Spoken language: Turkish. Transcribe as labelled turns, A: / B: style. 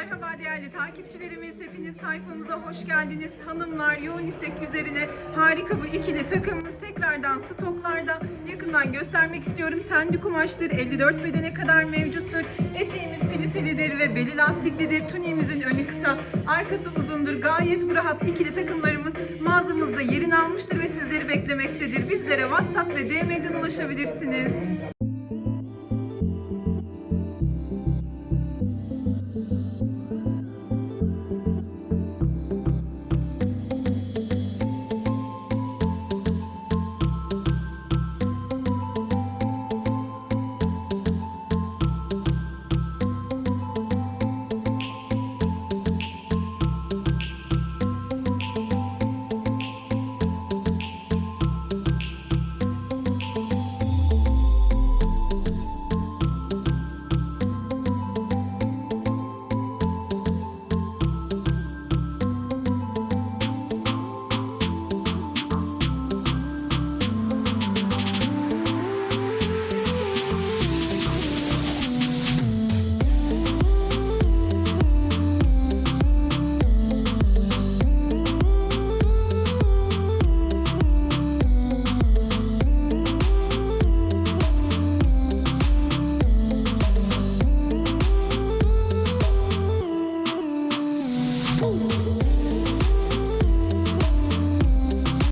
A: Merhaba değerli takipçilerimiz. Hepiniz sayfamıza hoş geldiniz. Hanımlar yoğun istek üzerine harika bu ikili takımımız tekrardan stoklarda. Yakından göstermek istiyorum. Sendi kumaştır. 54 bedene kadar mevcuttur. Eteğimiz filiselidir ve beli lastiklidir. Tuniğimizin önü kısa, arkası uzundur. Gayet rahat ikili takımlarımız mağazamızda yerini almıştır ve sizleri beklemektedir. Bizlere WhatsApp ve DM'den ulaşabilirsiniz. Ooh.